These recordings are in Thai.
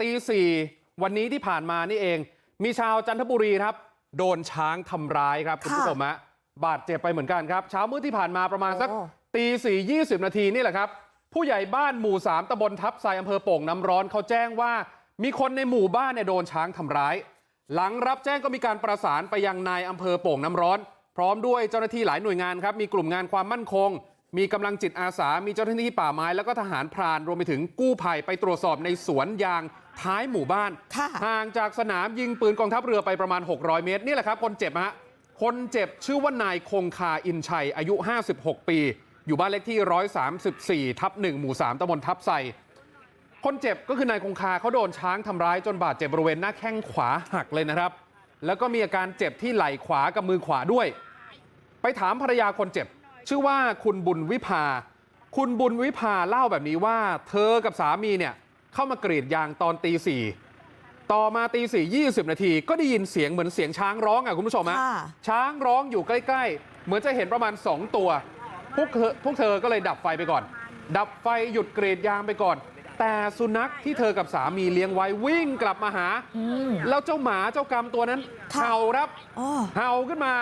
ตีสี่วันนี้ที่ผ่านมานี่เองมีชาวจันทบุรีครับโดนช้างทำร้ายครับคุณผู้ชมฮะบาดเจ็บไปเหมือนกันครับเช้ามืดที่ผ่านมาประมาณสักโอ้ตีสี่ยี่สิบนาทีนี่แหละครับ ผู้ใหญ่บ้านหมู่สามตำบลทับไซอำเภอโป่งน้ำร้อนเขาแจ้งว่า มีคนในหมู่บ้านเนี่ยโดนช้างทำร้าย หลังรับแจ้งก็มีการประสานไปยังนายอำเภอโป่งน้ำร้อน พร้อมด้วยเจ้าหน้าที่หลายหน่วยงานครับมีกลุ่มงานความมั่นคง มีกำลังจิตอาสา มีเจ้าหน้าที่ป่าไม้แล้วก็ทหารพรานรวมไปถึงกู้ภัยไปตรวจสอบในสวนยาง ท้ายหมู่บ้านค่ะห่างจากสนามยิงปืนกองทัพเรือไปประมาณ 600 เมตร นี่แหละครับคนเจ็บฮะคนเจ็บชื่อว่านายคงคาอินชัย อายุ 56 ปี อยู่บ้านเลขที่ 134 ทับ1หมู่ 3ตำบลทับไซคนเจ็บก็คือนายคงคาเขาโดนช้างทำร้ายจนบาดเจ็บบริเวณหน้าแข้งขวาหักเลยนะครับ แล้วก็มีอาการเจ็บที่ไหล่ขวากับมือขวาด้วย ไปถามภรรยาคนเจ็บ ชื่อว่าคุณบุญวิภา คุณบุญวิภาเล่าแบบนี้ว่า เธอกับสามีเนี่ย เข้ามากรีดยางตอนตีสี่ต่อมาตีสี่ยี่สิบนาทีก็ได้ยินเสียงเหมือนเสียงช้างร้องอะคุณผู้ชมฮะค่ะช้างร้องอยู่ใกล้ๆ เหมือนจะเห็นประมาณ 2 ตัว พวกเธอพวกเธอก็เลยดับไฟไปก่อน ดับไฟหยุดกรีดยางไปก่อน แต่สุนัขที่เธอกับสามีเลี้ยงไว้วิ่งกลับมาหาอืมแล้วเจ้าหมาเจ้ากรรมตัวนั้นค่ะเห่าครับอ๋อเห่าขึ้นมา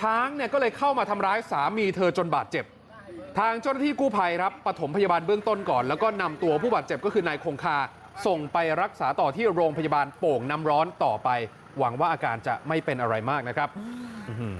ช้างเนี่ยก็เลยเข้ามาทำร้ายสามีเธอจนบาดเจ็บ ทางเจ้าหน้าที่กู้ภัยครับปฐมพยาบาลเบื้องต้นก่อนแล้วก็นำตัวผู้บาดเจ็บก็คือนายคงคาส่งไปรักษาต่อที่โรงพยาบาลโป่งน้ำร้อนต่อไปหวังว่าอาการจะไม่เป็นอะไรมากนะครับอื้อหือ